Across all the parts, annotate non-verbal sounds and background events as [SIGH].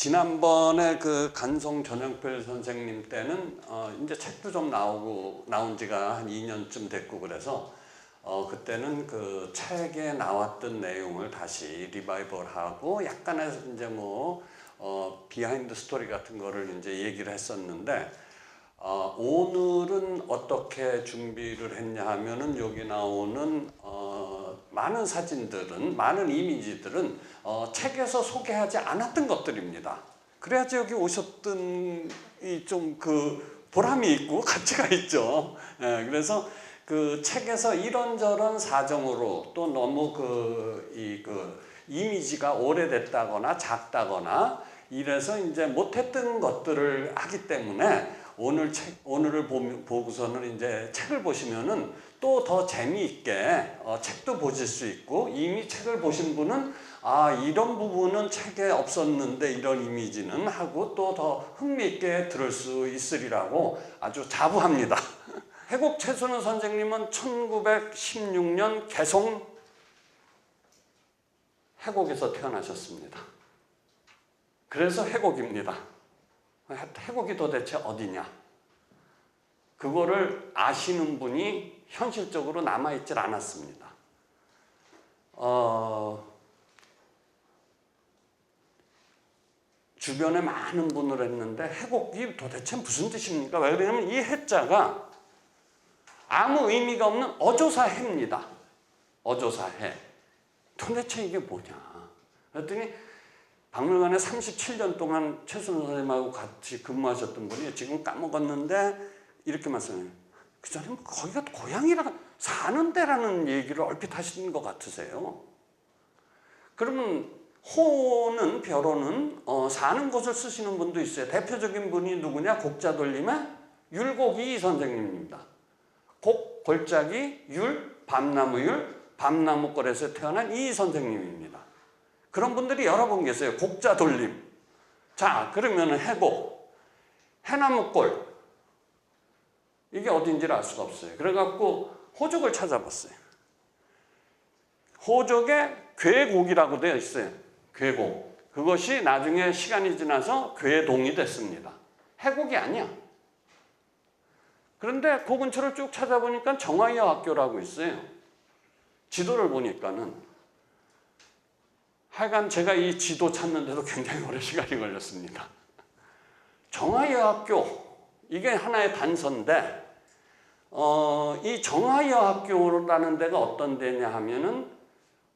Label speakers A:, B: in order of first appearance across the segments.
A: 지난번에 그 간성 전영필 선생님 때는 어 이제 책도 좀 나오고 나온 지가 한 2년쯤 됐고 그래서 어 그때는 그 책에 나왔던 내용을 다시 리바이벌하고 약간의 이제 뭐 어 비하인드 스토리 같은 거를 이제 얘기를 했었는데 어, 오늘은 어떻게 준비를 했냐 하면은 여기 나오는 어, 많은 사진들은 많은 이미지들은 어, 책에서 소개하지 않았던 것들입니다. 그래야지 여기 오셨던 이 좀 그 보람이 있고 [LAUGHS] 가치가 있죠. 예, 그래서 그 책에서 이런저런 사정으로 또 너무 그 이 그 이미지가 오래됐다거나 작다거나 이래서 이제 못했던 것들을 하기 때문에 오늘 책 오늘을 보고서는 이제 책을 보시면은 또 더 재미있게 어, 책도 보실 수 있고 이미 책을 보신 분은 아 이런 부분은 책에 없었는데 이런 이미지는 하고 또 더 흥미있게 들을 수 있으리라고 아주 자부합니다. [LAUGHS] 해곡 최순우 선생님은 1916년 개송 해곡에서 태어나셨습니다. 그래서 해곡입니다. 해곡이 도대체 어디냐? 그거를 아시는 분이 현실적으로 남아있질 않았습니다. 어, 주변에 많은 분을 했는데 해곡이 도대체 무슨 뜻입니까? 왜냐하면 이 해자가 아무 의미가 없는 어조사 해입니다. 어조사 해. 도대체 이게 뭐냐? 그랬더니 박물관에 37년 동안 최순호 선생님하고 같이 근무하셨던 분이 지금 까먹었는데 이렇게 말씀해요. 그 전에 거기가 고향이라 사는 데라는 얘기를 얼핏 하시는 것 같으세요. 그러면 호는 벼로는 어, 사는 곳을 쓰시는 분도 있어요. 대표적인 분이 누구냐? 곡자 돌림의 율곡이 선생님입니다. 곡, 골짜기, 율, 밤나무율, 밤나무골에서 태어난 이 선생님입니다. 그런 분들이 여러 분 계세요. 곡자 돌림. 자, 그러면 해곡, 해나무골. 이게 어딘지를 알 수가 없어요. 그래갖고 호족을 찾아봤어요. 호족에 괴곡이라고 되어 있어요. 괴곡. 그것이 나중에 시간이 지나서 괴동이 됐습니다. 해곡이 아니야. 그런데 그 근처를 쭉 찾아보니까 정화여 학교라고 있어요. 지도를 보니까는 하여간 제가 이 지도 찾는데도 [LAUGHS] 굉장히 오래 시간이 걸렸습니다. 정화여 학교 이게 하나의 단서인데 어, 이 정화여학교라는 데가 어떤 데냐 하면은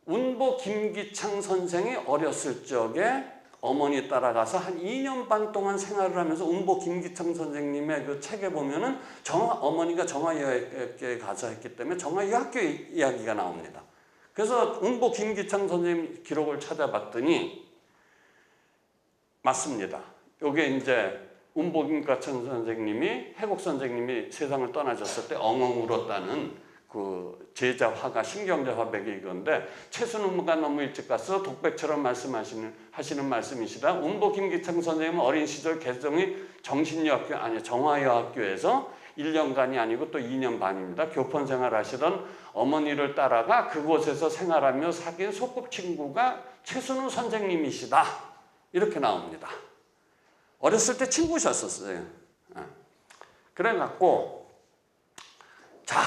A: 운보 김기창 선생이 어렸을 적에 어머니 따라가서 한 2년 반 동안 생활을 하면서 운보 김기창 선생님의 그 책에 보면은 정화, 어머니가 정화여학교에 가서 했기 때문에 정화여학교 이야기가 나옵니다. 그래서 운보 김기창 선생님 기록을 찾아봤더니 맞습니다. 요게 이제 운보 김기창 선생님이 해곡 선생님이 세상을 떠나셨을 때 엉엉 울었다는 그 제자 화가 신경제 화백이 이건데 최순우가 너무 일찍 가서 독백처럼 말씀하시는 하시는 말씀이시다. 운보 김기창 선생님은 어린 시절 개성이 정신여학교 아니 정화여학교에서 1년간이 아니고 또 2년 반입니다. 교권 생활하시던 어머니를 따라가 그곳에서 생활하며 사귄 소꿉친구가 최순우 선생님이시다. 이렇게 나옵니다. 어렸을 때 친구셨었어요. 그래갖고 자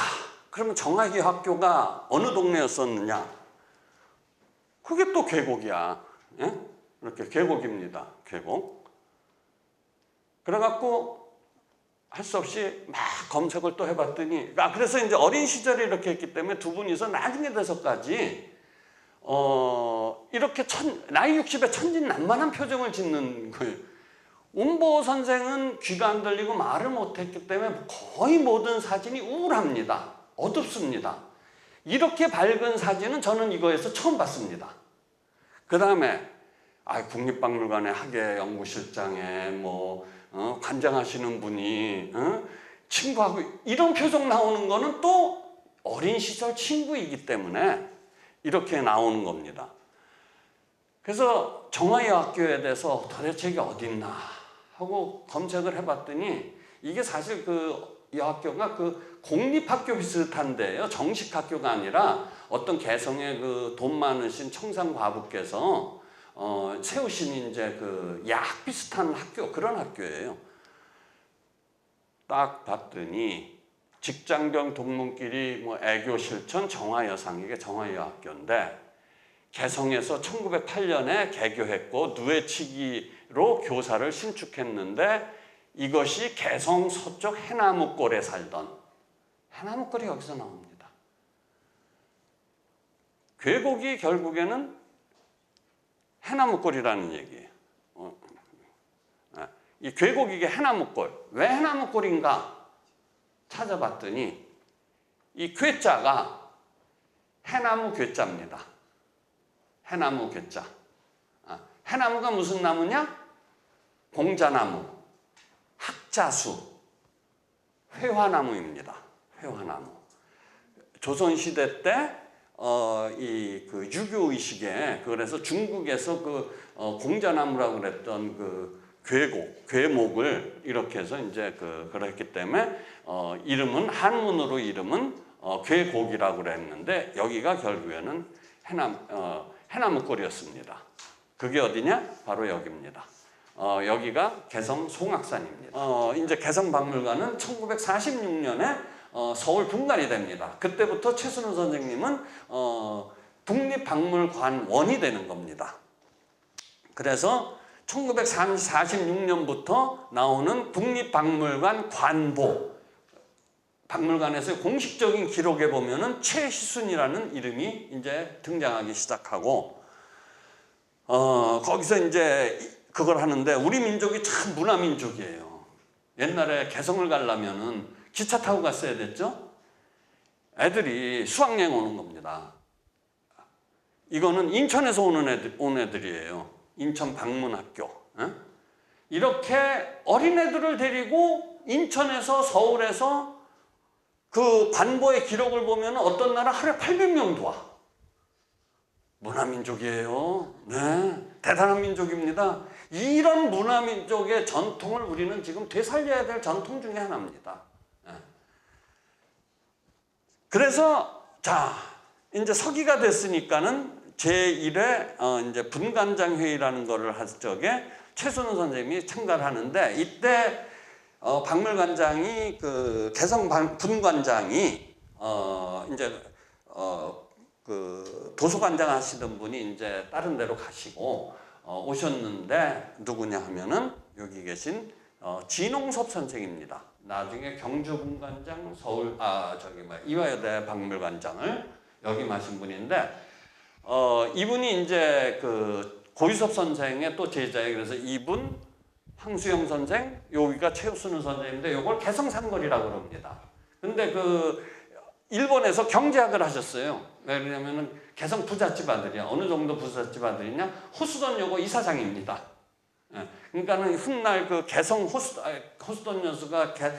A: 그러면 정학이 학교가 어느 동네였었느냐? 그게 또 계곡이야. 예? 이렇게 계곡입니다. 계곡. 그래갖고 할 수 없이 막 검색을 또 해봤더니 아 그래서 이제 어린 시절에 이렇게 했기 때문에 두 분이서 나중에 돼서까지 어 이렇게 천, 나이 60에 천진난만한 표정을 짓는 거예요. 운보 선생은 귀가 안 들리고 말을 못했기 때문에 거의 모든 사진이 우울합니다. 어둡습니다. 이렇게 밝은 사진은 저는 이거에서 처음 봤습니다. 그 다음에 아, 국립박물관의 학예 연구실장에 뭐 어, 관장하시는 분이 어? 친구하고 이런 표정 나오는 거는 또 어린 시절 친구이기 때문에 이렇게 나오는 겁니다. 그래서 정화여학교에 대해서 도대체 이게 어딨나 하고 검색을 해봤더니 이게 사실 그 여학교가 그 공립학교 비슷한데요. 정식 학교가 아니라 어떤 개성의 그 돈 많으신 청산 과부께서 어, 세우신 이제 그 약 비슷한 학교 그런 학교예요. 딱 봤더니 직장병 동문끼리 뭐 애교 실천 정화여상 이게 정화여학교인데 개성에서 1908년에 개교했고 누에치기로 교사를 신축했는데 이것이 개성 서쪽 해나무골에 살던 해나무골이 여기서 나옵니다. 괴곡이 결국에는 해나무골이라는 얘기예요. 어, 아, 이 괴곡이 이게 해나무골. 왜 해나무골인가 찾아봤더니 이 괴자가 해나무 괴자입니다. 해나무 괴자. 아, 해나무가 무슨 나무냐? 공자나무, 학자수, 회화나무입니다. 회화나무. 조선시대 때, 어, 이, 그, 유교 의식에, 그래서 중국에서 그, 어, 공자나무라고 그랬던 그, 괴곡, 괴목을 이렇게 해서 이제 그, 그랬기 때문에, 어, 이름은, 한문으로 이름은, 어, 괴곡이라고 그랬는데, 여기가 결국에는 해남, 어, 해나무골이었습니다. 그게 어디냐? 바로 여기입니다. 어, 여기가 개성 송악산입니다. 어, 이제 개성 박물관은 1946년에 어, 서울 분관이 됩니다. 그때부터 최순우 선생님은 어, 국립박물관원이 되는 겁니다. 그래서 1946년부터 나오는 국립박물관 관보 박물관에서 공식적인 기록에 보면은 최희순이라는 이름이 이제 등장하기 시작하고 어 거기서 이제 그걸 하는데 우리 민족이 참 문화 민족이에요. 옛날에 개성을 가려면은 기차 타고 갔어야 됐죠. 애들이 수학여행 오는 겁니다. 이거는 인천에서 오는 애들 온 애들이에요. 인천 방문학교. 예? 이렇게 어린애들을 데리고 인천에서 서울에서 그 관보의 기록을 보면 어떤 나라 하루에 800명도 와. 문화민족이에요. 네. 대단한 민족입니다. 이런 문화민족의 전통을 우리는 지금 되살려야 될 전통 중에 하나입니다. 네. 그래서, 자, 이제 서기가 됐으니까는 제1회 어, 분관장 회의라는 거를 할 적에 최순우 선생님이 참가를 하는데 이때 어, 박물관장이 그 개성 방- 분관장이 어 이제 어 그 도서관장 하시던 분이 이제 다른 데로 가시고 어, 오셨는데 누구냐 하면은 여기 계신 어, 진홍섭 선생입니다. 나중에 경주 분관장 서울 아 저기 뭐 이화여대 박물관장을 역임하신 분인데 어 이분이 이제 그 고유섭 선생의 또 제자예요. 그래서 이분 황수영 선생, 여기가 최우순우 선생인데 요걸 개성삼거리라고 그럽니다. 근데 그 일본에서 경제학을 하셨어요. 왜 그러냐면은 개성 부잣집 아들이야. 어느 정도 부잣집 아들이냐? 호수돈 요거 이사장입니다. 예. 그러니까는 훗날 그 개성 호수 아, 호수돈 여수가 개,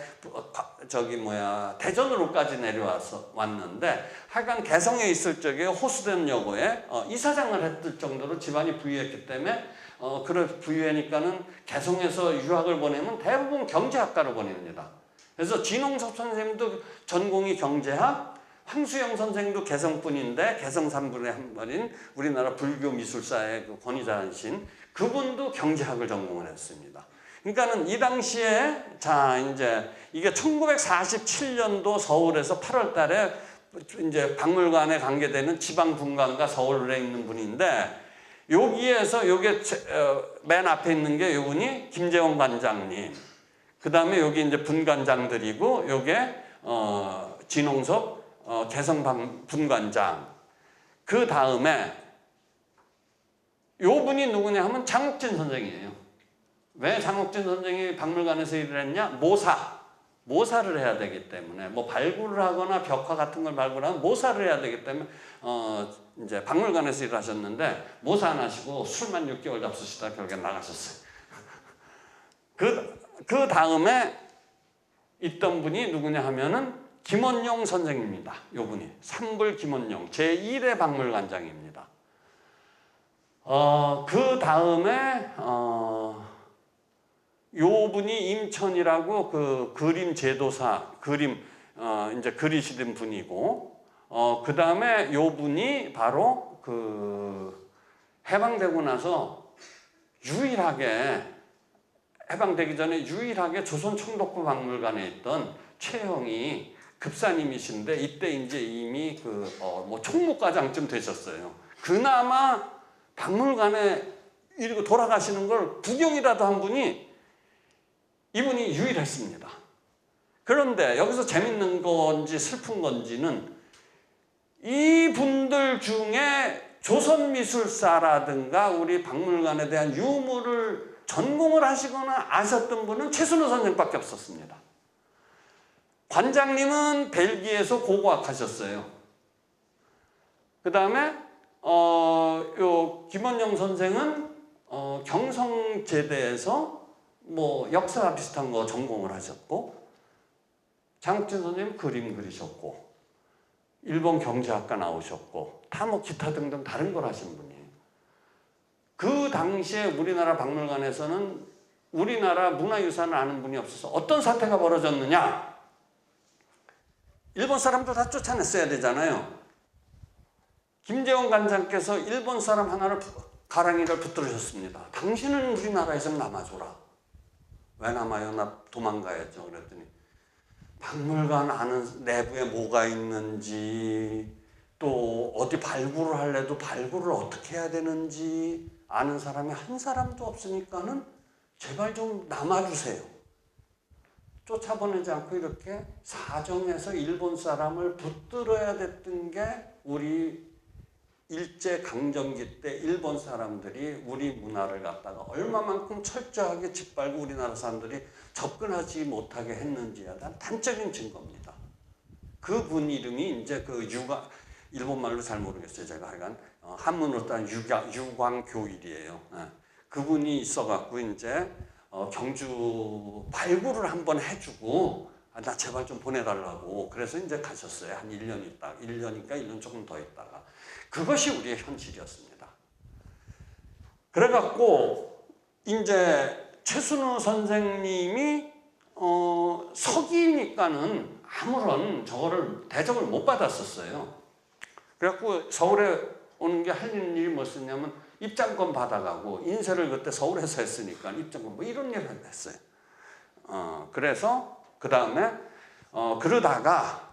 A: 저기 뭐야 대전으로까지 내려와서 왔는데 하여간 개성에 있을 적에 호수돈 여고에 어, 이사장을 했을 정도로 집안이 부유했기 때문에 어 그래 부유하니까는 개성에서 유학을 보내면 대부분 경제학과로 보냅니다. 그래서 진홍섭 선생님도 전공이 경제학, 황수영 선생도 개성분인데 개성 삼분의 한 분인 우리나라 불교 미술사의 그 권위자이신 그분도 경제학을 전공을 했습니다. 그러니까는 이 당시에 자 이제 이게 1947년도 서울에서 8월 달에 이제 박물관에 관계되는 지방 분관과 서울에 있는 분인데 여기에서 제- 어, 맨 앞에 있는 게 요분이 김재원 관장님. 그 다음에 여기 이제 분관장들이고 요게 어, 진홍섭 어, 개성 방- 분관장. 그 다음에 요 분이 누구냐 하면 장옥진 선생이에요. 왜 장옥진 선생이 박물관에서 일을 했냐? 모사. 모사를 해야 되기 때문에 뭐 발굴을 하거나 벽화 같은 걸 발굴하면 모사를 해야 되기 때문에 어 이제 박물관에서 일을 하셨는데 모사 안 하시고 술만 6개월 잡수시다 결국에 나가셨어요. 그, 그 다음에 있던 분이 누구냐 하면은 김원용 선생입니다. 요 분이 삼불 김원용 제1회 박물관장입니다. 어, 그 다음에 어, 요 분이 임천이라고 그 그림 제도사 그림 어, 이제 그리시던 분이고 어, 그 다음에 요 분이 바로 그 해방되고 나서 유일하게 해방되기 전에 유일하게 조선 총독부 박물관에 있던 최형이 급사님이신데 이때 이제 이미 그뭐 총무과장쯤 되셨어요. 그나마 박물관에 이러고 돌아가시는 걸 구경이라도 한 분이 이분이 유일했습니다. 그런데 여기서 재밌는 건지 슬픈 건지는 이 분들 중에 조선미술사라든가 우리 박물관에 대한 유물을 전공을 하시거나 아셨던 분은 최순호 선생밖에 없었습니다. 관장님은 벨기에에서 고고학 하셨어요. 그 다음에, 어, 요, 김원영 선생은, 어, 경성제대에서 뭐 역사 비슷한 거 전공을 하셨고, 장욱진 선생님 그림 그리셨고, 일본 경제학과 나오셨고, 다 뭐 기타 등등 다른 걸 하신 분이에요. 그 당시에 우리나라 박물관에서는 우리나라 문화유산을 아는 분이 없어서 어떤 사태가 벌어졌느냐? 일본 사람들 다 쫓아냈어야 되잖아요. 김재원 관장께서 일본 사람 하나를 부- 가랑이를 붙들으셨습니다. 당신은 우리나라에서 남아줘라. 왜 남아요? 나 도망가야죠. 그랬더니 박물관 아는 내부에 뭐가 있는지 또 어디 발굴을 할래도 발굴을 어떻게 해야 되는지 아는 사람이 한 사람도 없으니까는 제발 좀 남아주세요. 쫓아보내지 않고 이렇게 사정해서 일본 사람을 붙들어야 됐던 게 우리 일제 강점기 때 일본 사람들이 우리 문화를 갖다가 얼마만큼 철저하게 짓밟고 우리나라 사람들이 접근하지 못하게 했는지에 대한 단적인 증거입니다. 그 분 이름이 이제 그 유가 일본 말로 잘 모르겠어요. 제가 하여간 어, 한문으로 따는 유가 유광교일이에요. 예. 그분이 있어갖고 이제 어, 경주 발굴을 한번 해주고 아, 나 제발 좀 보내달라고 그래서 이제 가셨어요. 한 1년 있다가 1년이니까 1년 조금 더 있다가 그것이 우리의 현실이었습니다. 그래갖고 이제 최순우 선생님이 어, 서기니까는 아무런 저거를 대접을 못 받았었어요. 그래갖고 서울에 오는 게 할 일이 뭐였냐면 입장권 받아가고 인쇄를 그때 서울에서 했으니까 입장권 뭐 이런 일을 했어요. 어, 그래서 그 다음에 어, 그러다가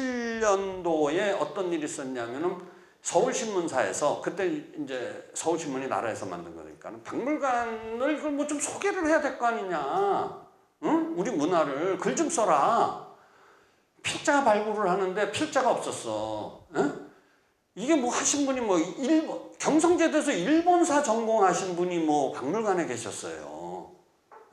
A: 1947년도에 어떤 일이 있었냐면은 서울신문사에서 그때 이제 서울신문이 나라에서 만든 거니까 박물관을 이걸 뭐 좀 소개를 해야 될 거 아니냐. 응? 우리 문화를 글 좀 써라. 필자 발굴을 하는데 필자가 없었어. 응? 이게 뭐 하신 분이 뭐 일본 경성제대에서 일본사 전공하신 분이 뭐 박물관에 계셨어요.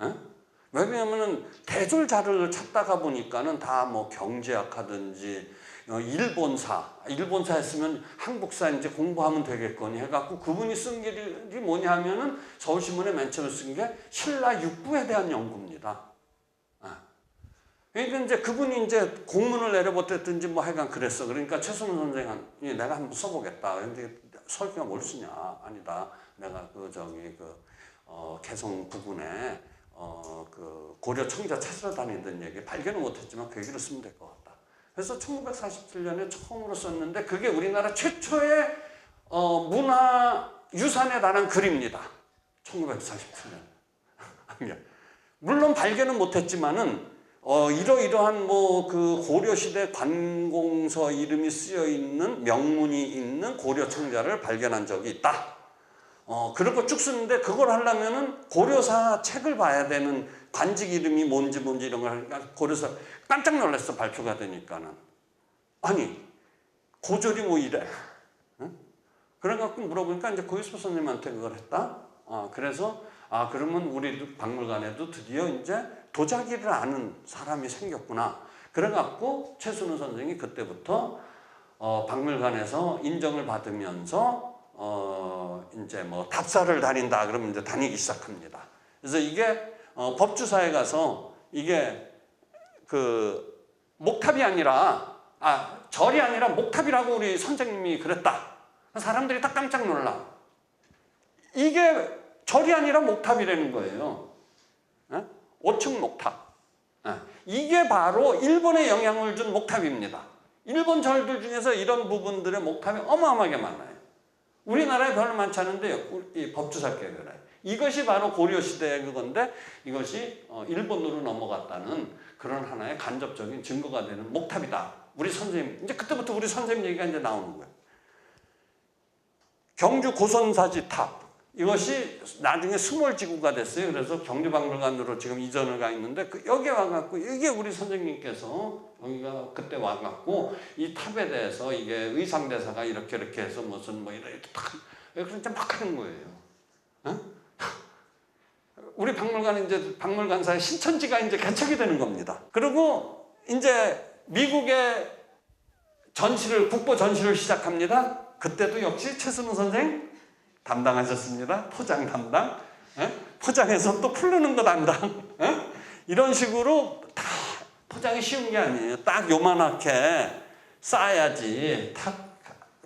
A: 응? 왜냐면은 대졸 자료를 찾다가 보니까는 다 뭐 경제학 하든지 어, 일본사, 일본사 했으면 한국사 이제 공부하면 되겠거니 해갖고 그분이 쓴 길이 뭐냐 하면은 서울신문에 맨 처음에 쓴 게 신라 육부에 대한 연구입니다. 아. 그러니까 이제 그분이 이제 공문을 내려보냈든지 뭐 하여간 그랬어. 그러니까 최순우 선생이 내가 한번 써보겠다. 근데 설교가 뭘 쓰냐? 아니다. 내가 그 저기 그 어, 개성 부근에 어, 그 고려 청자 찾으러 다니던 얘기 발견은 못했지만 그 얘기를 쓰면 될 것 같다. 그래서 1947년에 처음으로 썼는데 그게 우리나라 최초의 어, 문화 유산에 관한 글입니다. 1947년. [LAUGHS] 물론 발견은 못했지만은 어, 이러이러한 뭐 그 고려시대 관공서 이름이 쓰여 있는 명문이 있는 고려 청자를 발견한 적이 있다. 어, 그렇고 쭉 쓰는데 그걸 하려면은 고려사 책을 봐야 되는 관직 이름이 뭔지 뭔지 이런 걸 고려사 깜짝 놀랐어 발표가 되니까는. 아니, 고졸이 뭐 이래. 응? 그래갖고 물어보니까 이제 고유수 선생님한테 그걸 했다. 아, 그래서 아, 그러면 우리 박물관에도 드디어 이제 도자기를 아는 사람이 생겼구나. 그래갖고 최순우 선생이 그때부터 어, 박물관에서 인정을 받으면서 어, 이제 뭐 답사를 다닌다 그러면 이제 다니기 시작합니다. 그래서 이게 어, 법주사에 가서 이게 그 목탑이 아니라 아 절이 아니라 목탑이라고 우리 선생님이 그랬다. 사람들이 다 깜짝 놀라. 이게 절이 아니라 목탑이라는 거예요. 예? 5층 목탑. 예. 이게 바로 일본에 영향을 준 목탑입니다. 일본 절들 중에서 이런 부분들의 목탑이 어마어마하게 많아요. 우리나라에 별로 많지 않은데 이 그래. 이것이 바로 고려 시대의 그건데 이것이 어, 일본으로 넘어갔다는 그런 하나의 간접적인 증거가 되는 목탑이다. 우리 선생님 이제 그때부터 우리 선생님 얘기가 이제 나오는 거예요. 경주 고선사지 탑 이것이 나중에 스몰지구가 됐어요. 그래서 경주박물관으로 지금 이전을 가 있는데 그 여기 와갖고 이게 우리 선생님께서 여기가 그때 와갖고 이 탑에 대해서 이게 의상대사가 이렇게 이렇게 해서 무슨 뭐 이렇게 탁 그렇게 막 하는 거예요. 어? [LAUGHS] 우리 박물관은 이제 박물관사의 신천지가 이제 개척이 되는 겁니다. 그리고 이제 미국의 전시를 국보 전시를 시작합니다. 그때도 역시 최순우 선생 담당하셨습니다. 포장 담당. 예? 포장해서 또 풀르는 거 담당. 예? 이런 식으로 다 포장이 쉬운 게 아니에요. 딱 요만하게 쌓아야지 탁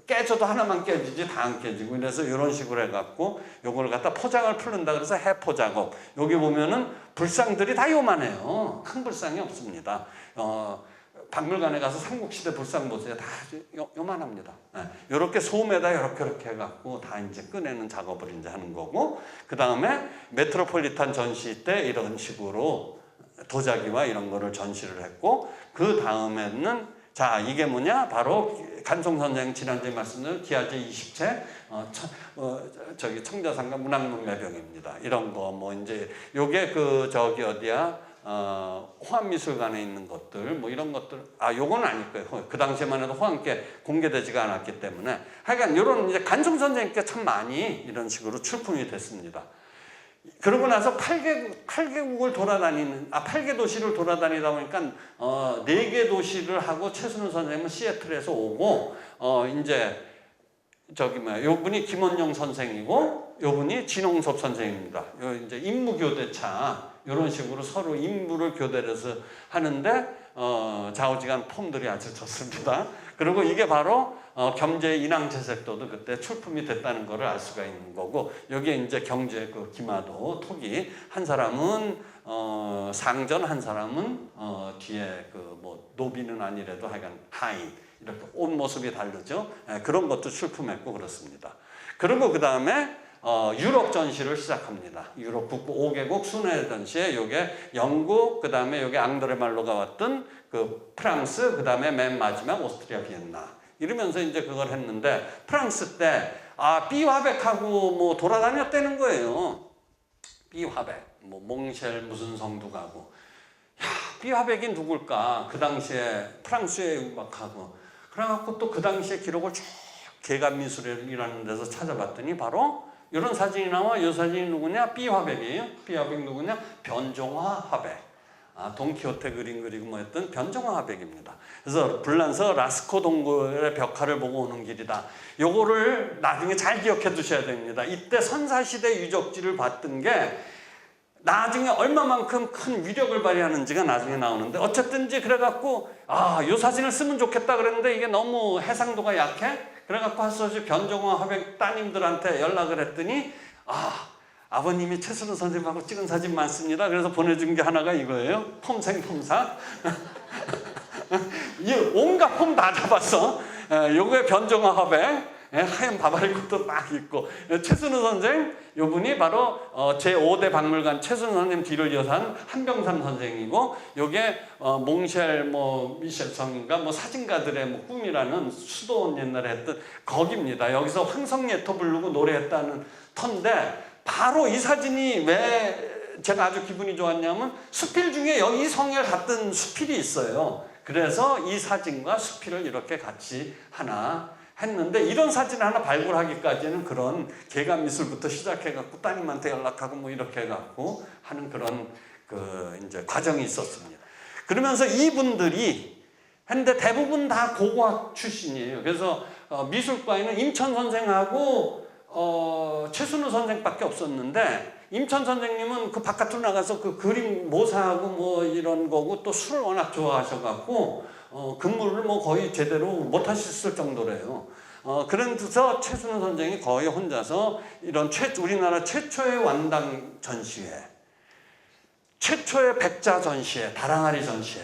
A: 깨져도 하나만 깨지지 다 안 깨지고 그래서 이런 식으로 해갖고 요걸 갖다 포장을 풀는다 그래서 해포 작업 여기 보면은 불상들이 다 요만해요 큰 불상이 없습니다 어, 박물관에 가서 삼국시대 불상 보세요 다 요, 요만합니다. 이렇게 소매다 이렇게 이렇게 해갖고 다 이제 꺼내는 작업을 이제 하는 거고 그 다음에 메트로폴리탄 전시 때 이런 식으로 도자기와 이런 거를 전시를 했고 그 다음에는 자 이게 뭐냐? 바로 간송 선생 지난주에 말씀드린 기아제 20채 어, 청, 어, 저기 청자상가 문학문 매병입니다. 이런 거 뭐 이제 요게 그 저기 어디야 어, 호암미술관에 있는 것들 뭐 이런 것들 아 요건 아닐 거예요 그 당시에만 해도 호암께 공개되지가 않았기 때문에 하여간 요런 이제 간송 선생님께 참 많이 이런 식으로 출품이 됐습니다. 그러고 나서 8개국, 8개국을 돌아다니는, 아, 8개 도시를 돌아다니다 보니까, 어, 4개 도시를 하고 최순우 선생님은 시애틀에서 오고, 어, 이제, 저기 뭐야, 요 분이 김원용 선생이고, 요 분이 진홍섭 선생입니다. 요 이제 임무교대차, 요런 식으로 서로 임무를 교대를 해서 하는데, 어, 좌우지간 폼들이 아주 좋습니다. 그리고 이게 바로 어, 경제 인왕채색도도 그때 출품이 됐다는 것을 알 수가 있는 거고 여기에 이제 경제 그 기마도 토기 한 사람은 어, 상전 한 사람은 어, 뒤에 그 뭐 노비는 아니래도 하여간 하인 이렇게 옷 모습이 다르죠 예, 그런 것도 출품했고 그렇습니다 그리고 그 다음에 어, 유럽 전시를 시작합니다. 유럽 북부 5개국 순회 전시에 요게 영국, 그 다음에 요게 앙드레 말로가 왔던 그 프랑스, 그 다음에 맨 마지막 오스트리아 비엔나. 이러면서 이제 그걸 했는데 프랑스 때 아, 삐화백하고 뭐 돌아다녔다는 거예요. 삐화백. 뭐 몽쉘 무슨 성도 가고. 야, 삐화백이 누굴까? 그 당시에 프랑스에 음악하고. 그래갖고 또 그 당시에 기록을 쭉 개간미술이라는 데서 찾아봤더니 바로 이런 사진이 나와 이 사진이 누구냐? 삐화백이에요. 삐화백 누구냐? 변종화 화백. 아, 돈키호테 그림 그리고 뭐 했던 변종화 화백입니다. 그래서 불란서 라스코 동굴의 벽화를 보고 오는 길이다. 요거를 나중에 잘 기억해 두셔야 됩니다. 이때 선사시대 유적지를 봤던 게 나중에 얼마만큼 큰 위력을 발휘하는지가 나중에 나오는데 어쨌든지 그래갖고 아, 요 사진을 쓰면 좋겠다 그랬는데 이게 너무 해상도가 약해? 그래갖고 하소지 변종화 화백 따님들한테 연락을 했더니 아 아버님이 최순우 선생님하고 찍은 사진 많습니다. 그래서 보내준 게 하나가 이거예요. 폼생폼사. [LAUGHS] 이 온갖 폼 다 잡았어. 에, 요거에 변종화 화백. 예, 하얀 바바리 옷도 막 입고 최순우 선생 요분이 바로 어, 제 5대 박물관 최순우 선생님 뒤를 이어서 한 한병삼 선생이고 요게 어, 몽쉘 뭐 미셸 성인가 뭐 사진가들의 뭐 꿈이라는 수도원 옛날에 했던 거기입니다. 여기서 황성예토 부르고 노래했다는 터인데 바로 이 사진이 왜 제가 아주 기분이 좋았냐면 수필 중에 여기 성에 갔던 수필이 있어요. 그래서 이 사진과 수필을 이렇게 같이 하나 했는데 이런 사진 하나 발굴하기까지는 그런 개간 미술부터 시작해갖고 따님한테 연락하고 뭐 이렇게 해갖고 하는 그런 그 이제 과정이 있었습니다. 그러면서 이분들이 했는데 대부분 다 고고학 출신이에요. 그래서 어, 미술과에는 임천 선생하고 어, 최순우 선생밖에 없었는데 임천 선생님은 그 바깥으로 나가서 그 그림 모사하고 뭐 이런 거고 또 술을 워낙 좋아하셔갖고 어, 근무를 뭐 거의 제대로 못 하셨을 정도래요. 어, 그래서 최순우 선생이 거의 혼자서 이런 최, 우리나라 최초의 완당 전시회, 최초의 백자 전시회, 다랑아리 전시회.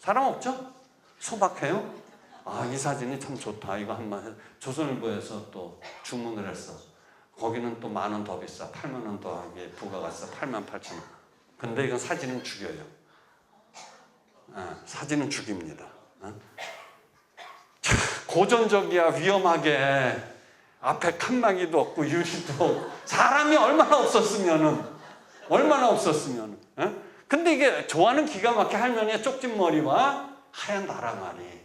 A: 사람 없죠? 소박해요? 아, 이 사진이 참 좋다. 이거 한번 해. 조선일보에서 또 주문을 했어. 거기는 또 만 원 더 비싸. 8만 원 더 하게 부가가서 8만 8천 원. 근데 이건 사진은 죽여요. 예, 사진은 죽입니다. 고전적이야 위험하게. 앞에 칸막이도 없고 유리도 없고. 사람이 얼마나 없었으면은 얼마나 없었으면은 예? 근데 이게 좋아하는 기가 막히게 할머니의 쪽진 머리와 하얀 나라말이.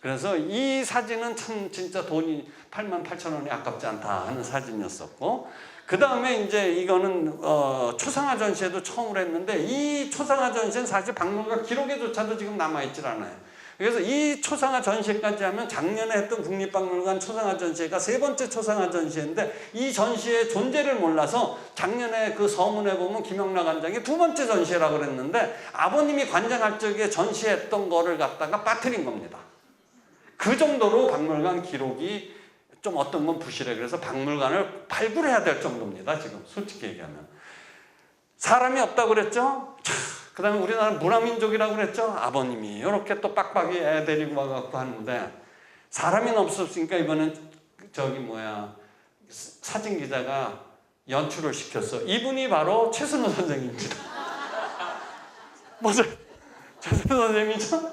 A: 그래서 이 사진은 참 진짜 돈이 8만 8천 원이 아깝지 않다 하는 사진이었었고 그 다음에 이제 이거는 어, 초상화 전시회도 처음으로 했는데 이 초상화 전시는 사실 박물관 기록에조차도 지금 남아있질 않아요. 그래서 이 초상화 전시회까지 하면 작년에 했던 국립박물관 초상화 전시회가 세 번째 초상화 전시회인데 이 전시회의 존재를 몰라서 작년에 그 서문에 보면 김영락 관장이 두 번째 전시회라고 그랬는데 아버님이 관장할 적에 전시했던 거를 갖다가 빠뜨린 겁니다. 그 정도로 박물관 기록이 좀 어떤 건 부실해. 그래서 박물관을 발굴해야 될 정도입니다. 지금 솔직히 얘기하면. 사람이 없다고 그랬죠? 그 다음에 우리나라 문화민족이라고 그랬죠? 아버님이. 이렇게 또 빡빡이 애 데리고 와갖고 하는데 사람이 없었으니까 이번엔 저기 뭐야 사진 기자가 연출을 시켰어. 이분이 바로 최순호 선생입니다. [LAUGHS] 맞아요. 최순호 선생님이죠?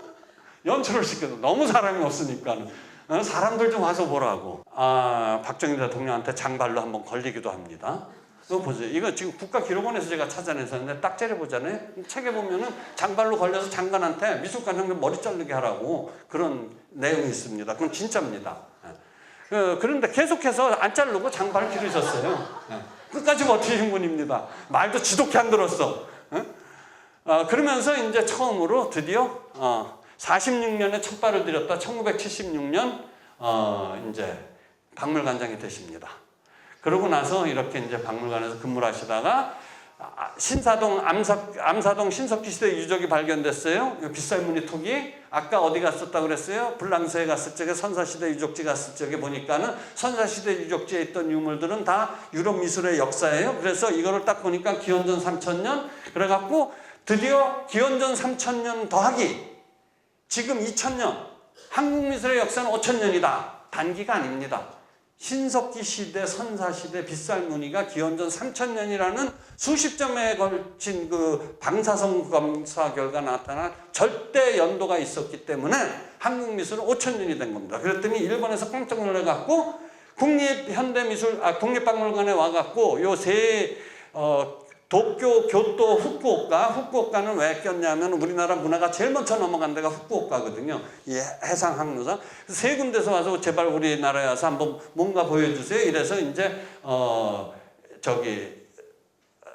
A: 연출을 시켜서 너무 사람이 없으니까 어, 사람들 좀 와서 보라고. 아 박정희 대통령한테 장발로 한번 걸리기도 합니다. 이거 보세요. 이거 지금 국가기록원에서 제가 찾아냈었는데 딱 째려보잖아요. 책에 보면은 장발로 걸려서 장관한테 미술관 형님 머리 자르게 하라고 그런 내용이 있습니다. 그건 진짜입니다. 예. 어, 그런데 계속해서 안 자르고 장발을 기르셨어요. 예. 끝까지 버티신 분입니다. 말도 지독히 안 들었어. 예? 어, 그러면서 이제 처음으로 드디어 어, 46년에 첫 발을 들였다. 1976년 어, 이제 박물관장이 되십니다. 그러고 나서 이렇게 이제 박물관에서 근무를 하시다가 아, 신사동 암사, 암사동 신석기 시대 유적이 발견됐어요. 이 빗살무늬 톡이 아까 어디 갔었다 그랬어요? 불랑서에 갔을 적에 선사시대 유적지 갔을 적에 보니까는 선사시대 유적지에 있던 유물들은 다 유럽 미술의 역사예요. 그래서 이거를 딱 보니까 기원전 3000년 그래갖고 드디어 기원전 3000년 더하기 지금 2000년 한국 미술의 역사는 5000년이다. 단기가 아닙니다. 신석기 시대, 선사 시대, 빗살무늬가 기원전 3000년이라는 수십 점에 걸친 그 방사성 검사 결과 나타난 절대 연도가 있었기 때문에 한국 미술은 5000년이 된 겁니다. 그랬더니 일본에서 깜짝 놀라갖고 국립현대미술, 아, 국립박물관에 와갖고 요세 어, 도쿄, 교토, 후쿠오카. 후쿠오카는 왜 꼈냐면 우리나라 문화가 제일 먼저 넘어간 데가 후쿠오카거든요. 이 해상 항로사. 세 군데서 와서 제발 우리나라에 와서 한번 뭔가 보여주세요. 이래서 이제 어 저기 어,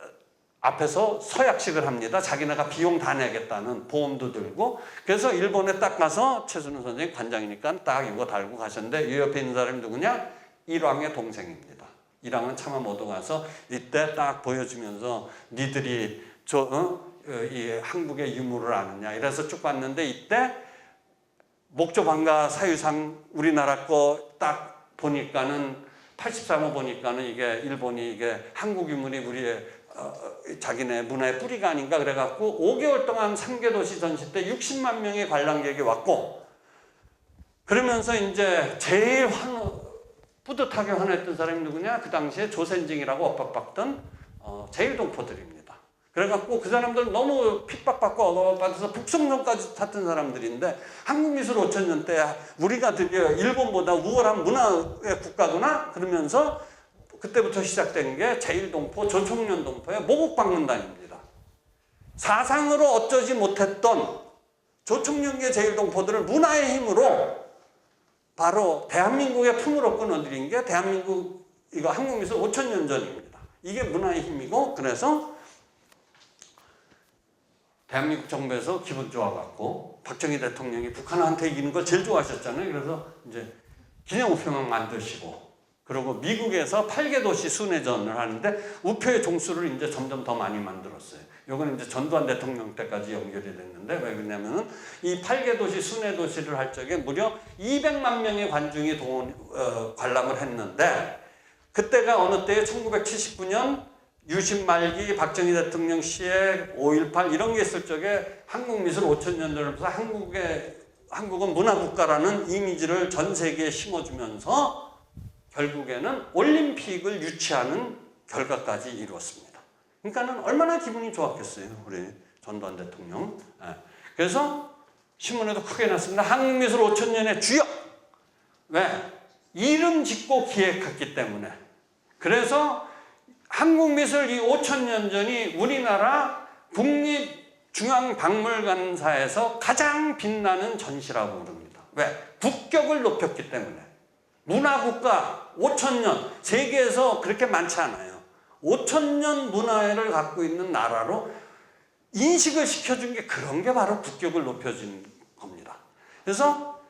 A: 앞에서 서약식을 합니다. 자기네가 비용 다 내겠다는 보험도 들고 그래서 일본에 딱 가서 최순우 선생님 관장이니까 딱 이거 달고 가셨는데 이 옆에 있는 사람이 누구냐? 일왕의 동생입니다. 일왕은 차마 못 가서 이때 딱 보여주면서 니들이 저, 어? 어, 이 한국의 유물을 아느냐 이래서 쭉 봤는데 이때 목조방가 사유상 우리나라 거 딱 보니까는 83호 보니까는 이게 일본이 이게 한국 유물이 우리의 어, 자기네 문화의 뿌리가 아닌가 그래갖고 5개월 동안 3개 도시 전시 때 60만 명의 관람객이 왔고 그러면서 이제 제일 환 뿌듯하게 화냈던 사람이 누구냐? 그 당시에 조센징이라고 엇박박던 어, 제일동포들입니다. 그래갖고 그 사람들 너무 핍박받고 억압받아서 북송전까지 탔던 사람들인데 한국미술 5천년 때 우리가 드디어 일본보다 우월한 문화의 국가구나? 그러면서 그때부터 시작된 게 제일동포 조총련 동포의 모국박문단입니다. 사상으로 어쩌지 못했던 조총련계 제일동포들을 문화의 힘으로 바로 대한민국의 품으로 끊어들인 게 대한민국 이거 한국 미술 5천 년 전입니다. 이게 문화의 힘이고 그래서 대한민국 정부에서 기분 좋아갖고 박정희 대통령이 북한한테 이기는 걸 제일 좋아하셨잖아요. 그래서 이제 기념 우표만 만드시고 그리고 미국에서 8개 도시 순회전을 하는데 우표의 종수를 이제 점점 더 많이 만들었어요. 요거는 이제 전두환 대통령 때까지 연결이 됐는데 왜 그러냐면은 이 8개 도시 순회 도시를 할 적에 무려 200만 명의 관중이 동, 어, 관람을 했는데 그때가 어느 때에 1979년 유신 말기 박정희 대통령 시에 5.18 이런 게 있을 적에 한국 미술 5천 년 전부터 한국의 한국은 문화 국가라는 이미지를 전 세계에 심어주면서 결국에는 올림픽을 유치하는 결과까지 이루었습니다. 그러니까는 얼마나 기분이 좋았겠어요, 우리 전두환 대통령. 예. 그래서 신문에도 크게 났습니다. 한국미술 5천년의 주역. 왜? 이름 짓고 기획했기 때문에. 그래서 한국미술 이 5천년 전이 우리나라 국립중앙박물관사에서 가장 빛나는 전시라고 부릅니다. 왜? 국격을 높였기 때문에. 문화국가 5천년, 세계에서 그렇게 많지 않아요. 5천 년 문화를 갖고 있는 나라로 인식을 시켜준 게 그런 게 바로 국격을 높여준 겁니다. 그래서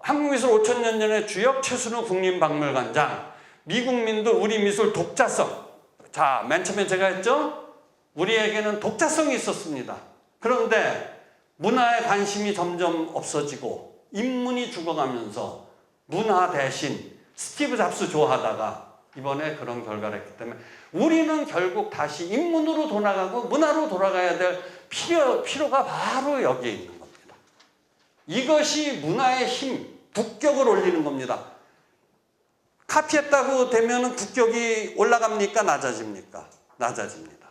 A: 한국 미술 5천 년 전의 주역 최순우 국립박물관장, 미국민도 우리 미술 독자성. 자, 맨 처음에 제가 했죠? 우리에게는 독자성이 있었습니다. 그런데 문화에 관심이 점점 없어지고 인문이 죽어가면서 문화 대신 스티브 잡스 좋아하다가 이번에 그런 결과를 했기 때문에 우리는 결국 다시 인문으로 돌아가고 문화로 돌아가야 될 필요, 필요가 바로 여기에 있는 겁니다. 이것이 문화의 힘, 국격을 올리는 겁니다. 카피했다고 되면 국격이 올라갑니까? 낮아집니까? 낮아집니다.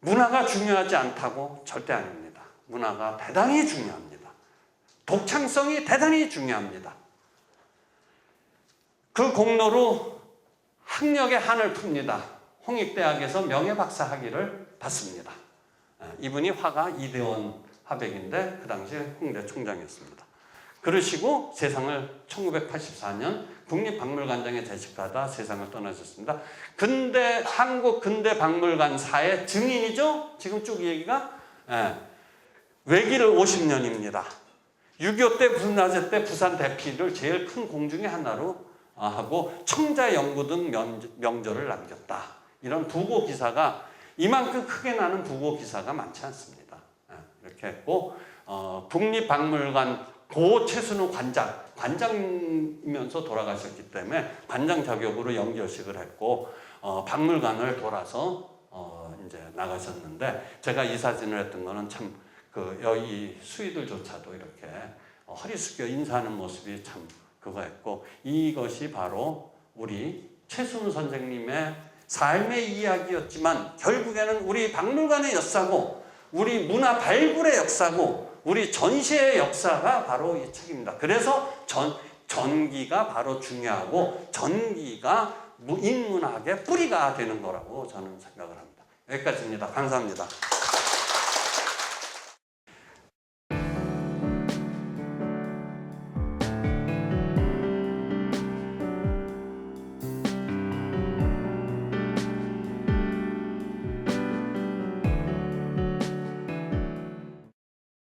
A: 문화가 중요하지 않다고 절대 아닙니다. 문화가 대단히 중요합니다. 독창성이 대단히 중요합니다. 그 공로로 학력의 한을 풉니다. 홍익대학에서 명예박사 학위를 받습니다. 예, 이분이 화가 이대원 화백인데 그 당시에 홍대 총장이었습니다. 그러시고 세상을 1984년 국립박물관장에 재직하다 세상을 떠나셨습니다. 근대 한국 근대 박물관사의 증인이죠. 지금 쭉 얘기가 예, 외기를 50년입니다. 6.25 때 부산화재 때 부산 대피를 제일 큰 공 중에 하나로 아, 하고 청자 연구 등 명, 명절을 남겼다. 이런 부고 기사가 이만큼 크게 나는 부고 기사가 많지 않습니다. 예, 이렇게 했고 어, 국립박물관 고 최순우 관장 관장이면서 돌아가셨기 때문에 관장 자격으로 연결식을 했고 어, 박물관을 돌아서 어, 이제 나가셨는데 제가 이 사진을 했던 거는 참 그 여기 수위들조차도 이렇게 어, 허리 숙여 인사하는 모습이 참 그거였고 이것이 바로 우리 최순우 선생님의 삶의 이야기였지만 결국에는 우리 박물관의 역사고 우리 문화 발굴의 역사고 우리 전시의 역사가 바로 이 책입니다. 그래서 전 전기가 바로 중요하고 전기가 무- 인문학의 뿌리가 되는 거라고 저는 생각을 합니다. 여기까지입니다. 감사합니다.